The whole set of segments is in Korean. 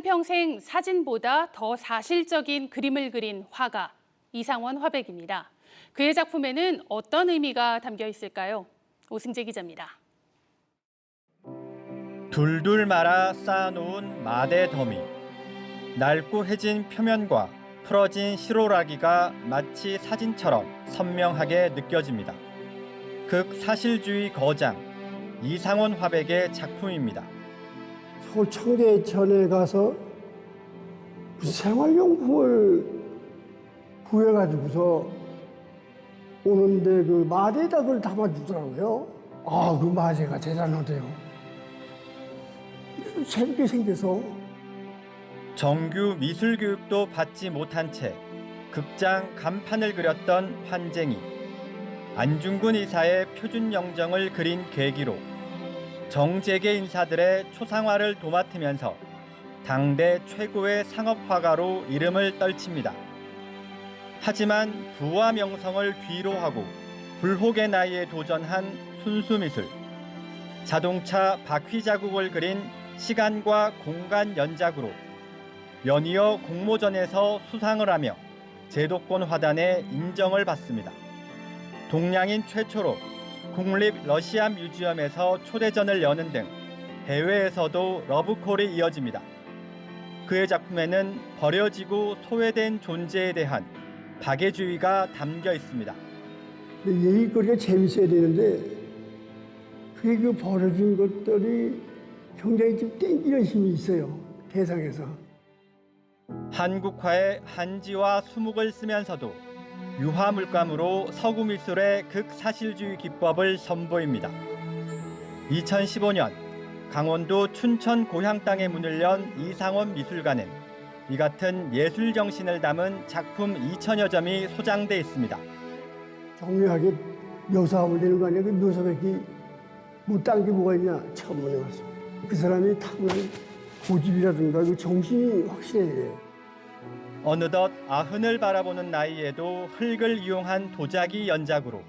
한평생 사진보다 더 사실적인 그림을 그린 화가 이상원 화백입니다. 그의 작품에는 어떤 의미가 담겨 있을까요? 오승재 기자입니다. 둘둘 말아 쌓아놓은 마대 더미 낡고 해진 표면과 풀어진 시로라기가 마치 사진처럼 선명하게 느껴집니다. 극사실주의 거장 이상원 화백의 작품입니다. 서울 청계천에 가서 무슨 생활용품을 구해가지고서 오는데 그 마대에다 그걸 담아주더라고요. 아, 그 마대가 대단하대요. 재밌게 생겨서 정규 미술 교육도 받지 못한 채 극장 간판을 그렸던 환쟁이 안중근 이사의 표준 영정을 그린 계기로 정재계 인사들의 초상화를 도맡으면서 당대 최고의 상업 화가로 이름을 떨칩니다. 하지만 부와 명성을 뒤로 하고 불혹의 나이에 도전한 순수 미술 자동차 바퀴 자국을 그린 시간과 공간 연작으로 연이어 공모전에서 수상을 하며 제도권 화단의 인정을 받습니다. 동양인 최초로 국립 러시아 뮤지엄에서 초대전을 여는 등 해외에서도 러브콜이 이어집니다. 그의 작품에는 버려지고 소외된 존재에 대한 박애주의가 담겨 있습니다. 얘기거리가 재밌어야 되는데 그게 그 벌어진 것들이 굉장히 좀 땡기는 힘이 있어요. 대상에서. 한국화의 한지와 수묵을 쓰면서도 유화 물감으로 서구 미술의 극사실주의 기법을 선보입니다. 2015년 강원도 춘천 고향 땅에 문을 연 이상원 미술관은 이 같은 예술 정신을 담은 작품 2천여 점이 소장돼 있습니다. 정밀하게 묘사하면 되는 거 아니야? 그 묘사밖에 못딴 게 뭐가 있냐? 처음 보내 왔습니다. 그 사람이 타고난 고집이라든가 그 정신이 확실해야 돼요. 어느덧 아흔을 바라보는 나이에도 흙을 이용한 도자기 연작으로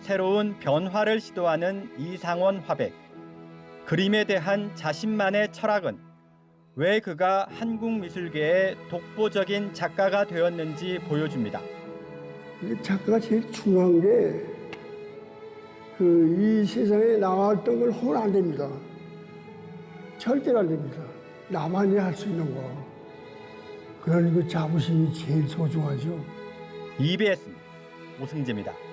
새로운 변화를 시도하는 이상원 화백. 그림에 대한 자신만의 철학은 왜 그가 한국 미술계의 독보적인 작가가 되었는지 보여줍니다. 이 작가가 제일 중요한 게 그 이 세상에 나왔던 걸 허면 안 됩니다. 절대로 안 됩니다. 나만이 할 수 있는 거. 그런 그 자부심이 제일 소중하죠. EBS 오승재입니다.